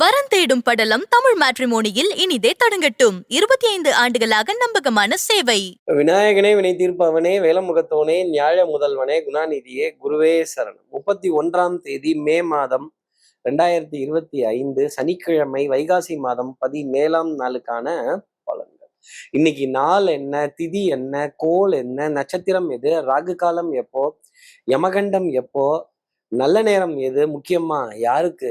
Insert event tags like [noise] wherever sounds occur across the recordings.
வரன் தேடும் படலம் தமிழ் மேட்ரிமோனியில் இனிதே தொடங்கட்டும். இருபத்தி ஐந்து ஆண்டுகளாக நம்பகமான சேவை. விநாயகனே வினை தீர்ப்பவனே வேலமுகத்தோனே நியாய முதல்வனே குணாநிதியே குருவே சரணம். முப்பத்தி ஒன்றாம் தேதி மே மாதம் ரெண்டாயிரத்தி இருபத்தி ஐந்து சனிக்கிழமை வைகாசி மாதம் பதினேழாம் நாளுக்கான பலன்கள். இன்னைக்கு நாள் என்ன திதி என்ன கோல் என்ன நட்சத்திரம் எது ராகு காலம் எப்போ யமகண்டம் எப்போ நல்ல நேரம் எது முக்கியமா யாருக்கு?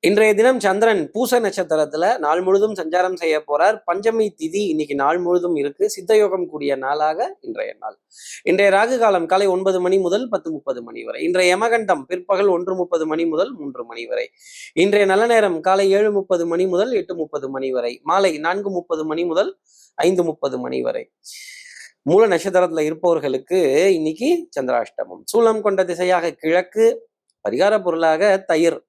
இன்றைய தினம் சந்திரன் பூச நட்சத்திரத்துல நாள் முழுதும் சஞ்சாரம் செய்ய போறார். பஞ்சமி திதி இன்னைக்கு நாள் முழுதும் இருக்கு. சித்தயோகம் கூடிய நாளாக இன்றைய நாள். இன்றைய ராகு காலம் காலை ஒன்பது மணி முதல் பத்து முப்பது மணி வரை. இன்றைய யமகண்டம் பிற்பகல் ஒன்று முப்பது மணி முதல் மூன்று மணி வரை. இன்றைய நல்ல நேரம் காலை ஏழு முப்பது மணி முதல் எட்டு முப்பது மணி வரை. மாலை நான்கு முப்பது மணி முதல் ஐந்து முப்பது மணி வரை. மூல நட்சத்திரத்துல இருப்பவர்களுக்கு இன்னைக்கு சந்திராஷ்டமம். சூலம் கொண்ட திசையாக கிழக்கு பரிகார பொருளாக தயிர்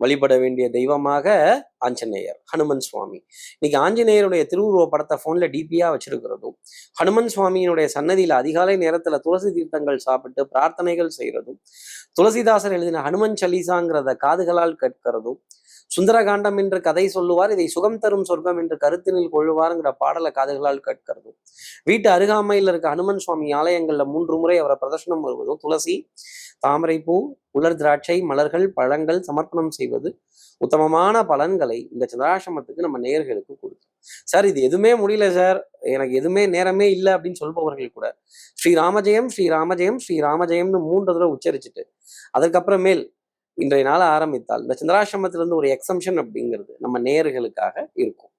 வழிபட வேண்டிய தெய்வமாக ஆஞ்சநேயர் ஹனுமன் சுவாமி. இன்னைக்கு ஆஞ்சநேயருடைய திருவுருவ படத்தை போன்ல டிபியா வச்சிருக்கிறதும் ஹனுமன் சுவாமியினுடைய சன்னதியில அதிகாலை நேரத்துல துளசி தீர்த்தங்கள் சாப்பிட்டு பிரார்த்தனைகள் செய்யறதும் துளசிதாசர் எழுதின ஹனுமன் சலீசாங்கிறத காதுகளால் கேட்கிறதும் சுந்தரகாண்டம் என்று கதை சொல்லுவார் இதை சுகம் தரும் சொர்க்கம் என்று கருத்தினில் கொள்ளுவாருங்கிற பாடலை காதுகளால் கேட்கிறதும் வீட்டு அருகாமையில் இருக்க ஹனுமன் சுவாமி ஆலயங்கள்ல மூன்று முறை அவரை பிரதர்ஷனம் வருவதும் துளசி தாமரைப்பூ உலர் திராட்சை மலர்கள் பழங்கள் சமர்ப்பணம் செய்வது உத்தமமான பலன்களை இந்த சந்திராசிரமத்துக்கு நம்ம நேர்களுக்கு கொடுக்கும். சார் இது எதுவுமே முடியல சார். எனக்கு எதுவுமே நேரமே இல்லை அப்படின்னு சொல்பவர்கள் கூட. ஸ்ரீ ராமஜெயம் ஸ்ரீ ராமஜெயம் ஸ்ரீ ராமஜெயம்னு மூன்று தடவை உச்சரிச்சுட்டு அதற்கப்புறமேல் இன்றைய நாள் ஆரம்பித்தால் இந்த சந்திராசிரமத்திலிருந்து ஒரு எக்ஸம்ஷன் அப்படிங்கிறது நம்ம நேர்களுக்காக இருக்கும்.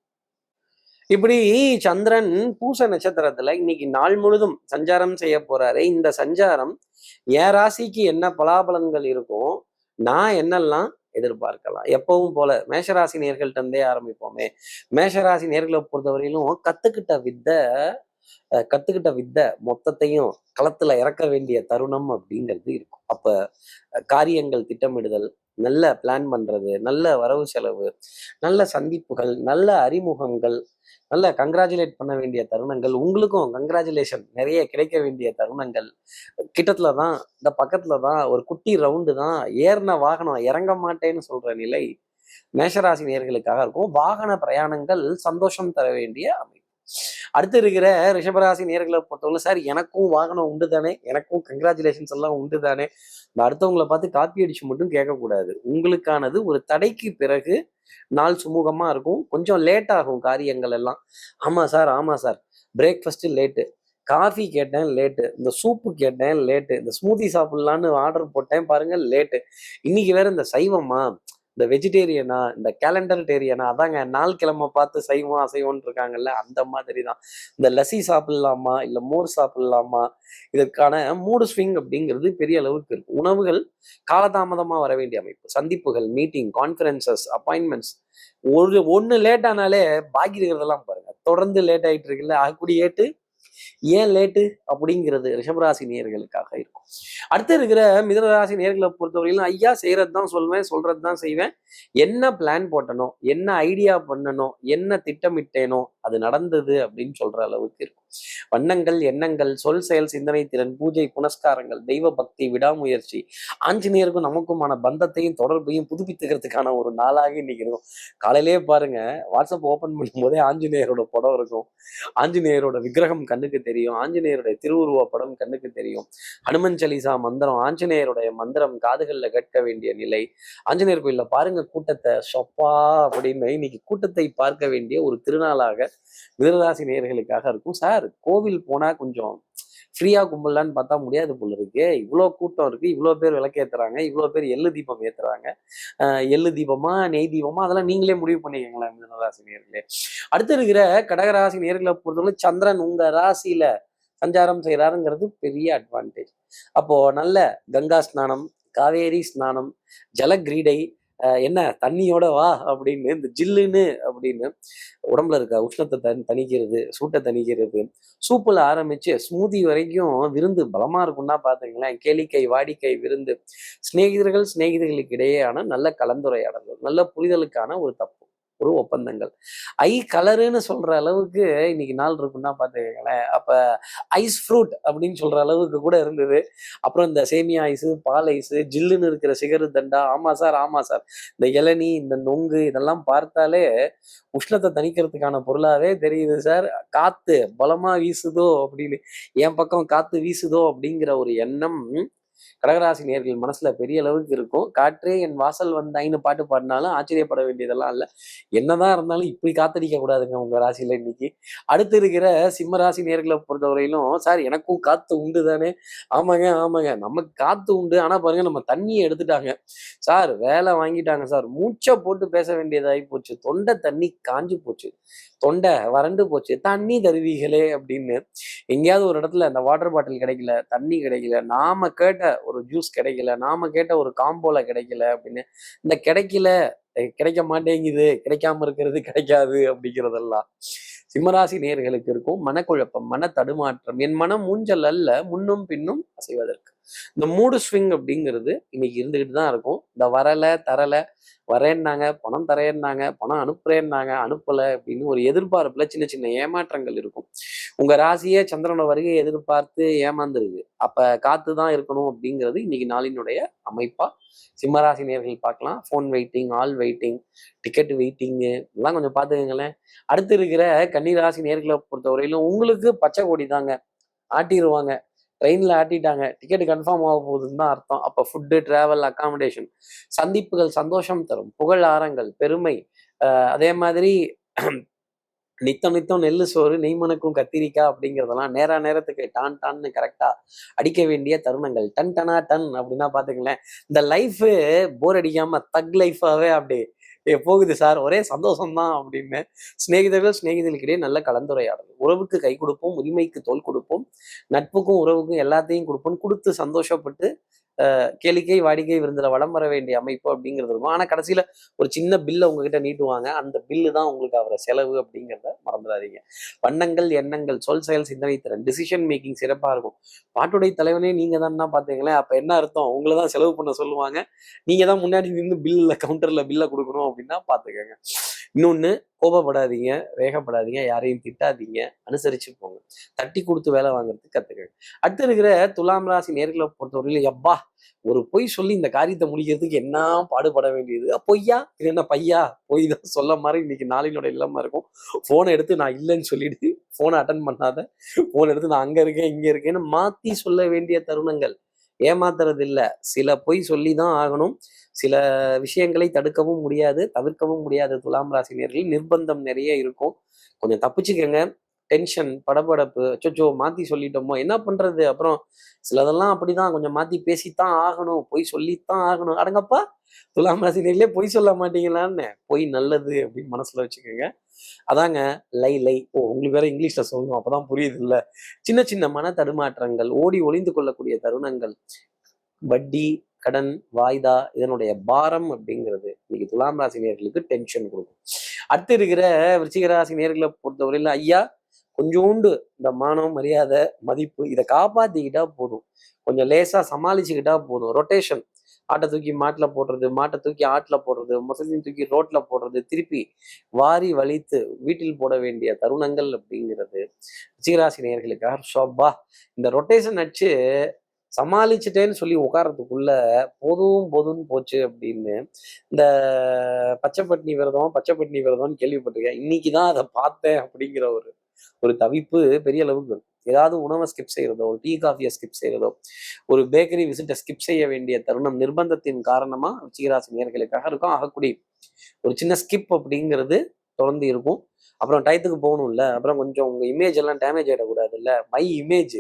இப்படி சந்திரன் பூச நட்சத்திரத்துல இன்னைக்கு நாள் முழுதும் சஞ்சாரம் செய்ய போறாரு. இந்த சஞ்சாரம் என் ராசிக்கு என்ன பலாபலன்கள் இருக்கும் நான் என்னெல்லாம் எதிர்பார்க்கலாம். எப்பவும் போல மேஷராசி நேர்கள்ட்ட இருந்தே ஆரம்பிப்போமே. மேஷராசி நேர்களை பொறுத்தவரையிலும் கத்துக்கிட்ட வித்தை கத்துக்கிட்ட வித்தை மொத்தத்தையும் களத்துல இறக்க வேண்டிய தருணம் அப்படிங்கிறது இருக்கும். அப்ப காரியங்கள் திட்டமிடுதல் நல்ல பிளான் பண்றது நல்ல வரவு செலவு நல்ல சந்திப்புகள் நல்ல அறிமுகங்கள் நல்ல கங்க்ராச்சுலேட் பண்ண வேண்டிய தருணங்கள் உங்களுக்கும் கங்க்ராச்சுலேஷன் நிறைய கிடைக்க வேண்டிய தருணங்கள். கிட்டத்துல தான் இந்த பக்கத்துல தான் ஒரு குட்டி ரவுண்டு தான் ஏறின வாகனம் இறங்க மாட்டேன்னு சொல்ற நிலை மேஷராசி நேர்களுக்காக இருக்கும். வாகன பிரயாணங்கள் சந்தோஷம் தர வேண்டிய அமைப்பு. அடுத்து இருக்கிற ரிஷபராசி நேர்களை பொறுத்தவரை சார் எனக்கும் வாகனம் உண்டு தானே எனக்கும் கங்க்ராச்சுலேஷன்ஸ் எல்லாம் உண்டு தானே இந்த அடுத்தவங்களை பார்த்து காப்பி அடிச்சு மட்டும் கேட்கக்கூடாது. உங்களுக்கானது ஒரு தடைக்கு பிறகு நாள் சுமூகமா இருக்கும். கொஞ்சம் லேட் ஆகும் காரியங்கள் எல்லாம். ஆமா சார் ஆமாம் சார். பிரேக்ஃபாஸ்ட் லேட்டு காஃபி கேட்டேன் லேட்டு இந்த சூப்பு கேட்டேன் லேட்டு இந்த ஸ்மூதி சாப்பிட்லான்னு ஆர்டர் போட்டேன் பாருங்க லேட்டு இன்னைக்கு வேற இந்த சைவமா இந்த வெஜிடேரியனா இந்த கேலண்டர் டேரியனா அதாங்க நாள் கிழமை பார்த்து சைவம் அசைவம்னு இருக்காங்கல்ல அந்த மாதிரி தான் இந்த லசி சாப்பிடலாமா இல்லை மோர் சாப்பிடலாமா இதற்கான மூடு ஸ்விங் அப்படிங்கிறது பெரிய அளவுக்கு இருக்கு உணவுகள் காலதாமதமாக வர வேண்டிய அமைப்பு. சந்திப்புகள் மீட்டிங் கான்ஃபரன்சஸ் அப்பாயின்மெண்ட்ஸ் ஒரு ஒன்று லேட் ஆனாலே பாக்கி இருக்கிறதெல்லாம் பாருங்க. தொடர்ந்து லேட் ஆகிட்டு இருக்குல்ல அப்படி ஏட்டு ஏன் லேட்டு? அப்படிங்கிறது ரிஷபராசி நேர்களுக்காக இருக்கும். அடுத்து இருக்கிற மிதனராசி நேர்களை பொறுத்தவரையிலும் ஐயா செய்கிறது தான் சொல்வேன் சொல்கிறது தான் செய்வேன். என்ன பிளான் போட்டனோ என்ன ஐடியா பண்ணனோ என்ன திட்டமிட்டேனோ அது நடந்தது அப்படின்னு சொல்ற அளவுக்கு இருக்கும். வண்ணங்கள் எண்ணங்கள் சொல் செயல் சிந்தனை திறன் பூஜை புனஸ்காரங்கள் தெய்வ பக்தி விடாமுயற்சி ஆஞ்சநேயருக்கும் நமக்குமான பந்தத்தையும் தொடர்பையும் புதுப்பித்துக்கிறதுக்கான ஒரு நாளாக இன்னைக்கு இருக்கும். காலையிலேயே பாருங்க வாட்ஸ்அப் ஓபன் பண்ணும்போதே ஆஞ்சநேயரோட படம் இருக்கும். ஆஞ்சநேயரோட விக்கிரகம் கண்ணுக்கு தெரியும். ஆஞ்சநேயருடைய திருவுருவ படம் கண்ணுக்கு தெரியும். ஹனுமன் சலீசா மந்திரம் ஆஞ்சநேயருடைய மந்திரம் காதுகளில் கேட்க வேண்டிய நிலை. ஆஞ்சநேயர் கோயில்ல பாருங்க கூட்டத்தை சொப்பா அப்படின்னு இன்னைக்கு கூட்டத்தை பார்க்க வேண்டிய ஒரு திருநாளாக மிதனராசி நேயர்களுக்காக இருக்கும். சார் கோவில் போனா கொஞ்சம் ஃப்ரீயா கும்பலான்னு பார்த்தா முடியாது போல இருக்கு. இவ்வளோ கூட்டம் இருக்கு. இவ்வளோ பேர் விளக்கேத்துறாங்க. இவ்வளோ பேர் எள்ளு தீபம் ஏத்துறாங்க. அஹ் எள்ளு தீபமா நெய் தீபமா அதெல்லாம் நீங்களே முடிவு பண்ணிக்கங்களேன் மிதனராசி நேர்களே அடுத்து இருக்கிற கடகராசி நேர்களை பொறுத்தவரை சந்திரன் உங்க ராசியில சஞ்சாரம் செய்யறாருங்கிறது பெரிய அட்வான்டேஜ் அப்போ நல்ல கங்கா ஸ்நானம் காவேரி ஸ்நானம் ஜலக்ரீடை என்ன தண்ணியோட வா அப்படின்னு இந்த ஜில்லுன்னு அப்படின்னு உடம்புல இருக்க உஷ்ணத்தை தன் தணிக்கிறது சூட்டை தணிக்கிறது சூப்புல ஆரம்பிச்சு ஸ்மூதி வரைக்கும் விருந்து பலமா இருக்கும்னா பாத்துங்களேன் கேளிக்கை வாடிக்கை விருந்து. சிநேகிதர்கள் சிநேகிதர்களுக்கு இடையேயான நல்ல கலந்துரையாடல்கள் நல்ல புரிதலுக்கான ஒரு தப்பு. ஒரு ஒப்பந்தங்கள். ஐ கலருன்னு சொல்ற அளவுக்கு இன்னைக்கு நாள் இருக்குன்னா பாத்துக்கங்களேன். அப்ப ஐஸ் ஃப்ரூட் அப்படின்னு சொல்ற அளவுக்கு கூட இருந்தது. அப்புறம் இந்த சேமியா ஐஸு பால் ஐஸு ஜில்லுன்னு இருக்கிற சிகரு தண்டா ஆமா சார் ஆமா சார். இந்த இளநி இந்த நொங்கு இதெல்லாம் பார்த்தாலே உஷ்ணத்தை தணிக்கிறதுக்கான பொருளாவே தெரியுது சார். காத்து பலமா வீசுதோ அப்படின்னு என் பக்கம் காத்து வீசுதோ அப்படிங்கிற ஒரு எண்ணம் கடகராசி நேர்கள் மனசுல பெரிய அளவுக்கு இருக்கும். காற்றே என் வாசல் வந்தாயின்னு பாட்டு பாடினாலும் ஆச்சரியப்பட வேண்டியதெல்லாம் இல்லை. என்னதான் இருந்தாலும் இப்படி காத்தடிக்க கூடாதுங்க உங்க ராசியில இன்னைக்கு. அடுத்து இருக்கிற சிம்ம ராசி நேர்களை பொறுத்தவரையிலும் சார் எனக்கும் காத்து உண்டு தானே ஆமாங்க ஆமாங்க. நமக்கு காத்து உண்டு. ஆனா பாருங்க நம்ம தண்ணியை எடுத்துட்டாங்க. சார் வேலை வாங்கிட்டாங்க சார் மூச்சை போட்டு பேச வேண்டியதாகி போச்சு. தொண்டை தண்ணி காஞ்சு போச்சு. தொண்டை வறண்டு போச்சு. தண்ணி தருவீகளே அப்படின்னு. எங்கேயாவது ஒரு இடத்துல அந்த வாட்டர் பாட்டில் கிடைக்கல தண்ணி கிடைக்கல. நாம கேட்ட ஒரு ஜூஸ் கிடைக்கல நாம கேட்ட ஒரு காம்போல கிடைக்கல அப்படின்னு இந்த கிடைக்கல கிடைக்க மாட்டேங்குது கிடைக்காம இருக்கிறது கிடைக்காது அப்படிங்கிறதெல்லாம் சிம்மராசி நேர்களுக்கு இருக்கும். மனக்குழப்பம் மன தடுமாற்றம் என் மனம் மூஞ்சல் அல்ல முன்னும் பின்னும் அசைவதற்கு. இந்த மூடு ஸ்விங் அப்படிங்கிறது இன்னைக்கு இருந்துகிட்டு தான் இருக்கும். இந்த வரல தரல வரேன்னாங்க பணம் தரேன்னாங்க பணம் அனுப்புறேன்னாங்க அனுப்பல அப்படின்னு ஒரு எதிர்பார்ப்புல சின்ன சின்ன ஏமாற்றங்கள் இருக்கும். உங்க ராசியே சந்திரனோட வருகை எதிர்பார்த்து ஏமாந்துருக்கு அப்ப காத்து தான் இருக்கணும் அப்படிங்கிறது இன்னைக்கு நாளினுடைய அமைப்பா சிம்மராசி நேர்கள் பார்க்கலாம். Phone waiting all waiting ticket waiting இதெல்லாம் கொஞ்சம் பார்த்துக்கங்களேன். அடுத்து இருக்கிற கன்னிராசி நேர்களை பொறுத்தவரையிலும் உங்களுக்கு பச்சை கொடி தாங்க. ஆட்டிடுவாங்க. ட்ரெயினில் ஆட்டிட்டாங்க. டிக்கெட் கன்ஃபார்ம் ஆக போகுதுன்னு தான் அர்த்தம். அப்போ ஃபுட்டு ட்ராவல் அக்காமடேஷன் சந்திப்புகள் சந்தோஷம் தரும். புகழ் ஆரங்கள் பெருமை. அதே மாதிரி [clears throat] நித்தம் நித்தம் நெல்லு சோறு நெய்மனுக்கும் கத்திரிக்காய் அப்படிங்கிறதெல்லாம் நேரா நேரத்துக்கு டான் டான்னு கரெக்டாக அடிக்க வேண்டிய தருணங்கள். டன் டனா டன் அப்படின்னா பார்த்துங்களேன் இந்த லைஃபு போர் அடிக்காமல் தக் லைஃபாகவே அப்படி போகுது சார். ஒரே சந்தோஷம்தான் அப்படின்னு சிநேகிதர்கள் சிநேகிதர்களுக்கிடையே நல்ல கலந்துரையாடல். உறவுக்கு கை கொடுப்போம் உரிமைக்கு தோல் கொடுப்போம் நட்புக்கும் உறவுக்கும் எல்லாத்தையும் கொடுப்போம் கொடுத்து சந்தோஷப்பட்டு கேளிக்கை வாடிக்கை விருந்தில் வளம் வர வேண்டிய அமைப்பு அப்படிங்கிறது இருக்கும். ஆனால் கடைசியில் ஒரு சின்ன பில்லை உங்ககிட்ட நீட்டுவாங்க. அந்த பில்லு தான் உங்களுக்கு அவரை செலவு அப்படிங்கிறத மறந்துடாதீங்க. வண்ணங்கள் எண்ணங்கள் சொல் செயல் சிந்தனை திறன் டிசிஷன் மேக்கிங் சிறப்பாக இருக்கும். பாட்டுடைய தலைவனே நீங்கள் தான் பார்த்தீங்களேன் அப்போ என்ன அர்த்தம்? உங்களை தான் செலவு பண்ண சொல்லுவாங்க. நீங்கள் தான் முன்னாடி நின்று பில்லில் கவுண்டரில் பில்லை கொடுக்கணும் அப்படின்னா பார்த்துக்கோங்க இன்னொன்று கோபப்படாதீங்க வேகப்படாதீங்க யாரையும் திட்டாதீங்க அனுசரிச்சு போங்க. தட்டி கொடுத்து வேலை வாங்குறதுக்கு கத்துக்கங்க. அடுத்து இருக்கிற துலாம் ராசி நேர்களை பொறுத்தவரையில எப்பா ஒரு பொய் சொல்லி இந்த காரியத்தை முடிக்கிறதுக்கு என்ன பாடுபட வேண்டியது? பொய்யா? இது என்ன பையா? பொய் தான் சொல்ல மாதிரி இன்னைக்கு நாளினோட இல்லாம இருக்கும். போனை எடுத்து நான் இல்லைன்னு சொல்லிட்டு போனை அட்டன் பண்ணாத. போன் எடுத்து நான் அங்க இருக்கேன் இங்க இருக்கேன்னு மாத்தி சொல்ல வேண்டிய தருணங்கள். ஏமாத்துறது இல்லை சில பொய் சொல்லி தான் ஆகணும். சில விஷயங்களை தடுக்கவும் முடியாது தவிர்க்கவும் முடியாது. துலாம் ராசினியர்கள் நிர்பந்தம் நிறைய இருக்கும். கொஞ்சம் தப்பிச்சுக்கங்க. டென்ஷன் படபடப்பு அச்சோ மாற்றி சொல்லிட்டோமோ என்ன பண்ணுறது அப்புறம் சிலதெல்லாம் அப்படிதான். கொஞ்சம் மாற்றி பேசித்தான் ஆகணும். பொய் சொல்லித்தான் ஆகணும். அடங்கப்பா! துலாம் ராசினியர்களே பொய் சொல்ல மாட்டீங்களான்னு. பொய் நல்லது அப்படின்னு மனசில் வச்சுக்கோங்க. அதாங்க லை லை. ஓ உங்களுக்கு வேற இங்கிலீஷ்ல சொல்லணும் அப்பதான் புரியுது இல்ல சின்ன சின்ன மன தடுமாற்றங்கள் ஓடி ஒளிந்து கொள்ளக்கூடிய தருணங்கள். வட்டி கடன் வாய்தா இதனுடைய பாரம் அப்படிங்கிறது இன்னைக்கு துலாம் ராசி நேர்களுக்கு டென்ஷன் கொடுக்கும். அடுத்து இருக்கிற விருச்சிக ராசி நேர்களை பொறுத்தவரையில ஐயா கொஞ்சோண்டு இந்த மானம் மரியாதை மதிப்பு இதை காப்பாத்திக்கிட்டா போதும். கொஞ்சம் லேசா சமாளிச்சுக்கிட்டா போதும். ரொட்டேஷன் ஆட்டை தூக்கி மாட்டில் போடுறது மாட்டை தூக்கி ஆட்டில் போடுறது மொசத்தையும் தூக்கி ரோட்டில் போடுறது திருப்பி வாரி வலித்து வீட்டில் போட வேண்டிய தருணங்கள் அப்படிங்கிறது ரிச்சிகராசி நேர்களுக்காக ஷோபா. இந்த ரொட்டேஷன் அடிச்சு சமாளிச்சுட்டேன்னு சொல்லி உட்கார்றதுக்குள்ள போதும் போதும்னு போச்சு அப்படின்னு இந்த பச்சைப்பட்டினி விரதம் பச்சைப்பட்டினி விரதம்னு கேள்விப்பட்டிருக்கேன். இன்னைக்கு தான் அதை பார்த்தேன் அப்படிங்கிற ஒரு ஒரு தவிப்பு பெரிய அளவுக்கு இருக்கும் ஏதாவது உணவை ஸ்கிப் செய்யறதோ ஒரு டீ காஃபியை ஸ்கிப் செய்கிறதோ ஒரு பேக்கரி விசிட்டை ஸ்கிப் செய்ய வேண்டிய தருணம் நிர்பந்தத்தின் காரணமா ருச்சிகராசி நேர்களுக்காக இருக்கும். ஆகக்கூடிய ஒரு சின்ன ஸ்கிப் அப்படிங்கிறது தொடர்ந்து இருக்கும். அப்புறம் டயத்துக்கு போகணும்ல. அப்புறம் கொஞ்சம் உங்க இமேஜ் எல்லாம் டேமேஜ் ஆகிடக்கூடாது இல்லை my image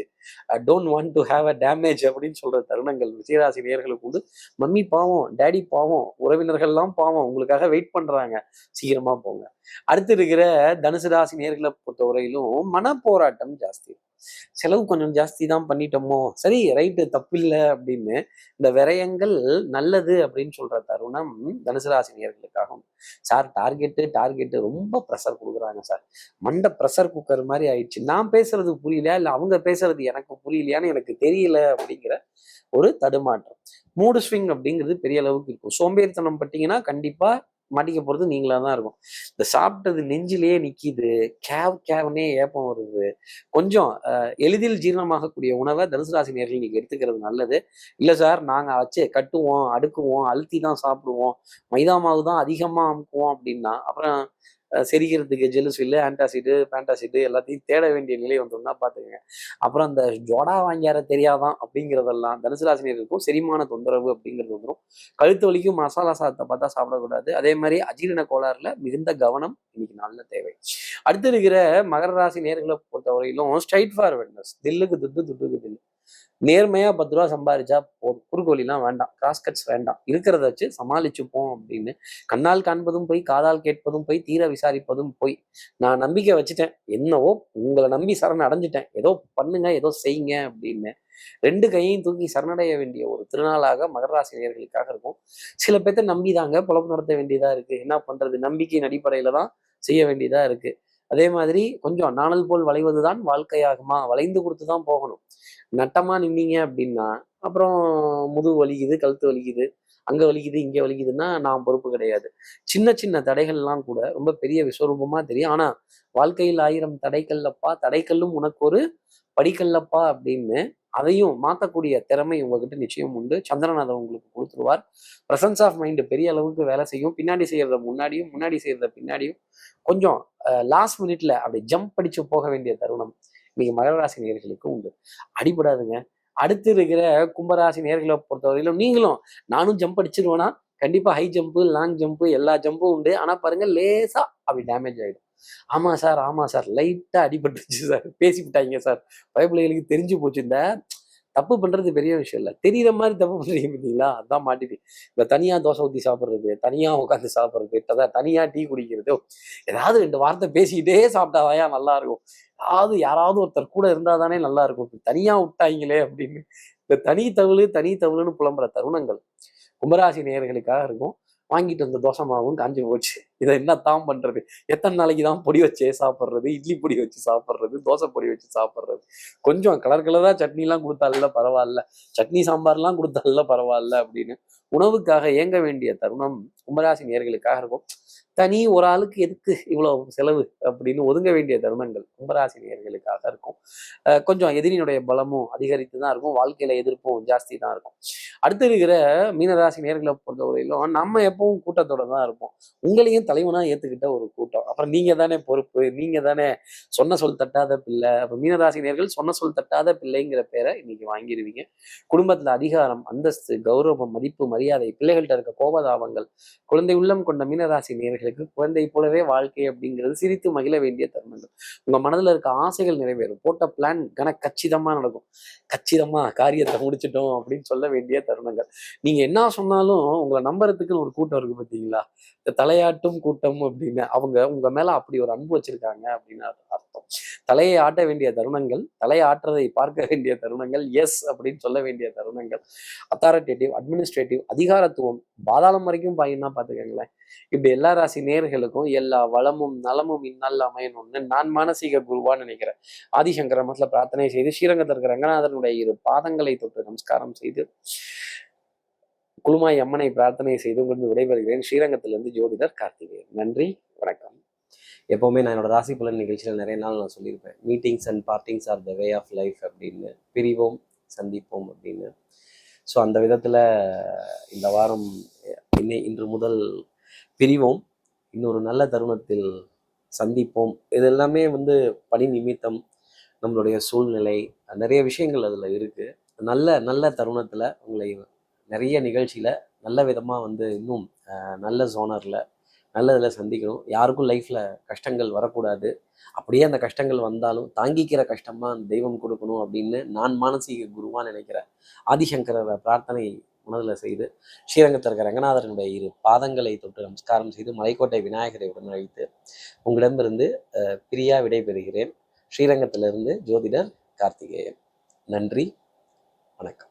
don't want to have a damage அப்படின்னு சொல்ற தருணங்கள் விஜயராசி நேர்களுக்கு வந்து மம்மி பாவம் டேடி பாவம் உறவினர்கள்லாம் பாவம் உங்களுக்காக வெயிட் பண்றாங்க. சீக்கிரமா போங்க. அடுத்து இருக்கிற தனுசு ராசி நேர்களை பொறுத்தவரையிலும் மன போராட்டம் ஜாஸ்தி. செலவு கொஞ்சம் ஜாஸ்தி தான் பண்ணிட்டோமோ? சரி ரைட்டு தப்பில்லை அப்படின்னு இந்த விரயங்கள் நல்லது அப்படின்னு சொல்ற தருணம் தனுசு சார் டார்கெட்டு டார்கெட்டு ரொம்ப ப்ரெஷர் கொடுக்குறாங்க சார். மண்டை ப்ரெஷர் குக்கர் மாதிரி ஆயிடுச்சு. நான் பேசுறது புரியலையா? இல்லை அவங்க பேசுறது எனக்கு புரியலையான்னு எனக்கு தெரியல அப்படிங்கிற ஒரு தடுமாற்றம். மூடு ஸ்விங் அப்படிங்கிறது பெரிய அளவுக்கு இருக்கும். சோம்பேறித்தனம் பட்டீங்கன்னா கண்டிப்பா மாட்டிக்க போறது நீங்களா தான் இருக்கும். இந்த சாப்பிட்டது நெஞ்சிலேயே நிக்கிது கேவ் கேவ்னே ஏப்பம் வருது. கொஞ்சம் அஹ், எளிதில் ஜீரணமாகக்கூடிய உணவை தனுசு ராசி நேர்கள் நீங்கள் எடுத்துக்கிறது நல்லது. இல்ல சார் நாங்க வச்சு கட்டுவோம் அடுக்குவோம் அழுத்தி தான் சாப்பிடுவோம் மைதா மாவு தான் அதிகமா அமுக்குவோம் அப்படின்னா அப்புறம் செரிக்கிறதுக்கு ஜெலுசில்லு ஆன்டாசிடு பேண்டாசிடு எல்லாத்தையும் தேட வேண்டிய நிலை வந்தோம்னா பாத்துக்கங்க அப்புறம் அந்த ஜொடா வாங்கியார தெரியாதான் அப்படிங்கிறதெல்லாம் தனுசு ராசினியருக்கும் செரிமான தொந்தரவு அப்படிங்கிறது வந்துடும் கழுத்து வலிக்கும் மசாலா சாதத்தை பார்த்தா சாப்பிடக்கூடாது. அதே மாதிரி அஜீரண கோளாறுல மிகுந்த கவனம் இன்னைக்கு நாளில் தேவை. அடுத்து இருக்கிற மகர ராசி நேர்களை பொறுத்தவரையிலும் ஸ்ட்ரைட் ஃபார்வர்ட்னஸ் தில்லுக்கு துட்டு துட்டுக்கு தில்லு. நேர்மையா பத்து ரூபா சம்பாரிச்சா போதும். குறுக்கோலிலாம் வேண்டாம். கிராஸ் கட்ஸ் வேண்டாம். இருக்கிறத வச்சு சமாளிச்சுப்போம் அப்படின்னு. கண்ணால் காண்பதும் போய் காதால் கேட்பதும் போய் தீர விசாரிப்பதும் போய். நான் நம்பிக்கை வச்சுட்டேன். என்னவோ உங்களை நம்பி சரண் அடைஞ்சிட்டேன். ஏதோ பண்ணுங்க ஏதோ செய்யுங்க அப்படின்னு. ரெண்டு கையையும் தூக்கி சரணடைய வேண்டிய ஒரு திருநாளாக மகர ராசி இருக்கும். சில பேர்த்த நம்பிதாங்க. புலப்பு நடத்த வேண்டியதா இருக்கு. என்ன பண்றது? நம்பிக்கையின் அடிப்படையில தான் செய்ய வேண்டியதா இருக்கு. அதே மாதிரி கொஞ்சம் நாணல் போல் வளைவது தான் வாழ்க்கையாகுமா? வளைந்து கொடுத்து தான் போகணும். நட்டமா நின்னீங்க அப்படின்னா அப்புறம் முதுகு வலிக்குது கழுத்து வலிக்குது அங்க வலிக்குது இங்க வலிக்குதுன்னா நான் பொறுப்பு கிடையாது. சின்ன சின்ன தடைகள்லாம் கூட ரொம்ப பெரிய விஸ்வரூபமா தெரியும். ஆனா வாழ்க்கையில் ஆயிரம் தடைக்கல்லப்பா தடைக்கல்லும் உனக்கு ஒரு படிக்கல்லப்பா அப்படின்னு அதையும் மாற்றக்கூடிய திறமை உங்ககிட்ட நிச்சயம் உண்டு. சந்திரன் அதை உங்களுக்கு கொடுத்துருவார். ப்ரெசன்ஸ் ஆஃப் மைண்டு பெரிய அளவுக்கு வேலை செய்யும். பின்னாடி செய்யறத முன்னாடியும் முன்னாடி செய்கிறத பின்னாடியும் கொஞ்சம் லாஸ்ட் மினிட்ல அப்படி ஜம்ப் அடிச்சு போக வேண்டிய தருணம் இன்னைக்கு மகர ராசி நேர்களுக்கு உண்டு. அடிபடாதுங்க. அடுத்து இருக்கிற கும்பராசி நேர்களை பொறுத்தவரையிலும் நீங்களும் நானும் ஜம்ப் அடிச்சிருவேனா? கண்டிப்பாக ஹை ஜம்ப்பு லாங் ஜம்ப்பு எல்லா ஜம்பும் உண்டு. ஆனால் பாருங்க லேசாக அப்படி டேமேஜ் ஆகிடும் ஆமா சார் ஆமா சார். லைட்டா அடிபட்டுருச்சு சார். பேசிவிட்டாங்க சார். பயப்பிள்ளைகளுக்கு தெரிஞ்சு போச்சு. இந்த தப்பு பண்றது பெரிய விஷயம் இல்லை. தெரியுற மாதிரி தப்பு பண்ணுறீங்க பார்த்தீங்களா? அதான் மாட்டிட்டு இந்த தனியா தோசை ஊற்றி சாப்பிட்றது தனியா உட்காந்து சாப்பிட்றது இப்பதான் தனியா டீ குடிக்கிறது. ஏதாவது ரெண்டு வார்த்தை பேசிக்கிட்டே சாப்பிட்டாதாயா நல்லா இருக்கும். ஏதாவது யாராவது ஒருத்தர் கூட இருந்தா தானே நல்லா இருக்கும். தனியா விட்டாங்களே அப்படின்னு. இந்த தனி தவிழு தனி தவிழுன்னு புலம்புற தருணங்கள் கும்பராசி நேயர்களுக்காக இருக்கும். வாங்கிட்டு வந்த தோசை மாவும் காஞ்சி போச்சு. இதை என்ன தான் பண்றது? எத்தனை நாளைக்கு தான் பொடி வச்சே சாப்பிட்றது? இட்லி பொடி வச்சு சாப்பிட்றது? தோசை பொடி வச்சு சாப்பிட்றது? கொஞ்சம் கலர் கலரா சட்னிலாம் கொடுத்தால பரவாயில்ல. சட்னி சாம்பார்லாம் கொடுத்தால பரவாயில்ல அப்படின்னு உணவுக்காக ஏங்க வேண்டிய தருணம் கும்பராசி நேர்களுக்காக இருக்கும். தனி ஒரு ஆளுக்கு எதுக்கு இவ்வளோ செலவு அப்படின்னு ஒதுங்க வேண்டிய தருணங்கள் கும்பராசினியர்களுக்காக இருக்கும். கொஞ்சம் எதிரினுடைய பலமும் அதிகரித்து தான் இருக்கும். வாழ்க்கையில எதிர்ப்பும் ஜாஸ்தி தான் இருக்கும். அடுத்து இருக்கிற மீனராசி நேர்களை பொறுத்தவரையிலும் நம்ம எப்பவும் கூட்டத்தோட தான் இருப்போம். உங்களையும் தலைவனா ஏத்துக்கிட்ட ஒரு கூட்டம். அப்புறம் நீங்க தானே பொறுப்பு நீங்க தானே சொன்ன சொல் தட்டாத பிள்ளை. அப்ப மீனராசி நேர்கள் சொன்ன சொல் தட்டாத பிள்ளைங்கிற பேரை இன்னைக்கு வாங்கிடுவீங்க குடும்பத்துல அதிகாரம் அந்தஸ்து கௌரவம் மதிப்பு மரியாதை பிள்ளைகள்கிட்ட இருக்க கோபதாபங்கள் குழந்தை உள்ளம் கொண்ட மீனராசி நேர்களுக்கு குழந்தை போலவே வாழ்க்கை அப்படிங்கிறது சிரித்து மகிழ வேண்டிய தருணங்கள். உங்க மனதுல இருக்க ஆசைகள் நிறைவேறும். போட்ட பிளான் கன கச்சிதமா நடக்கும். கச்சிதமா காரியத்தை முடிச்சிட்டோம் அப்படின்னு சொல்ல வேண்டிய தருணங்கள். நீங்க என்ன சொன்னாலும் உங்களை நம்புறதுக்குன்னு ஒரு கூட்டம் இருக்கு பார்த்தீங்களா இந்த தலையாட்டும் கூட்டம் அப்படின்னு. அவங்க உங்க மேல அப்படி ஒரு அன்பு வச்சிருக்காங்க அப்படின்னு அர்த்தம். தலையை ஆட்ட வேண்டிய தருணங்கள் தலையை ஆட்டுறதை பார்க்க வேண்டிய தருணங்கள் எஸ் அப்படின்னு சொல்ல வேண்டிய தருணங்கள் அத்தாரிட்டேட்டிவ் அட்மினிஸ்ட்ரேட்டிவ் அதிகாரத்துவம் பாதாளம் வரைக்கும் பாயின்னா பார்த்துக்கங்களேன். இப்படி எல்லா ராசி நேர்களுக்கும் எல்லா வளமும் நலமும் இந்நாள் அமையணும்னு நான் மானசீக குருவான்னு நினைக்கிறேன். ஆதிசங்கர மதத்துல பிரார்த்தனை செய்து ஸ்ரீரங்கத்தில் இருக்கிற ரங்கநாதனுடைய இரு பாதங்களை தொட்டு நமஸ்காரம் செய்து குழுமாய் அம்மனை பிரார்த்தனை செய்து உங்களுக்கு விடைபெறுகிறேன் ஸ்ரீரங்கத்திலிருந்து ஜோதிடர் கார்த்திகேயன். நன்றி வணக்கம். எப்போவுமே நான் என்னோட ராசி பலன் நிகழ்ச்சியில் நிறைய நாள் நான் சொல்லியிருப்பேன். Meetings and partings are the way of life அப்படின்னு பிரிவோம் சந்திப்போம் அப்படின்னு. ஸோ அந்த விதத்தில் இந்த வாரம் இன்னை இன்று முதல் பிரிவோம். இன்னொரு நல்ல தருணத்தில் சந்திப்போம். இது எல்லாமே வந்து பணி நிமித்தம் நம்மளுடைய சூழ்நிலை நிறைய விஷயங்கள் அதில் இருக்குது நல்ல நல்ல தருணத்தில் உங்களை நிறைய நிகழ்ச்சியில் நல்ல விதமாக வந்து இன்னும் நல்ல ஜோனரில் நல்லதில் சந்திக்கணும். யாருக்கும் லைஃப்பில் கஷ்டங்கள் வரக்கூடாது. அப்படியே அந்த கஷ்டங்கள் வந்தாலும் தாங்கிக்கிற கஷ்டமாக அந்த தெய்வம் கொடுக்கணும் அப்படின்னு நான் மானசீக குருவாக நினைக்கிற ஆதிசங்கர பிரார்த்தனை மனதில் செய்து ஸ்ரீரங்கத்தில் இருக்கிற ரங்கநாதரனுடைய இரு பாதங்களை தொட்டு நமஸ்காரம் செய்து மலைக்கோட்டை விநாயகரை உடன் அழைத்து உங்களிடமிருந்து பிரியா விடைபெறுகிறேன். ஸ்ரீரங்கத்திலிருந்து ஜோதிடர் கார்த்திகேயன். நன்றி. வணக்கம்.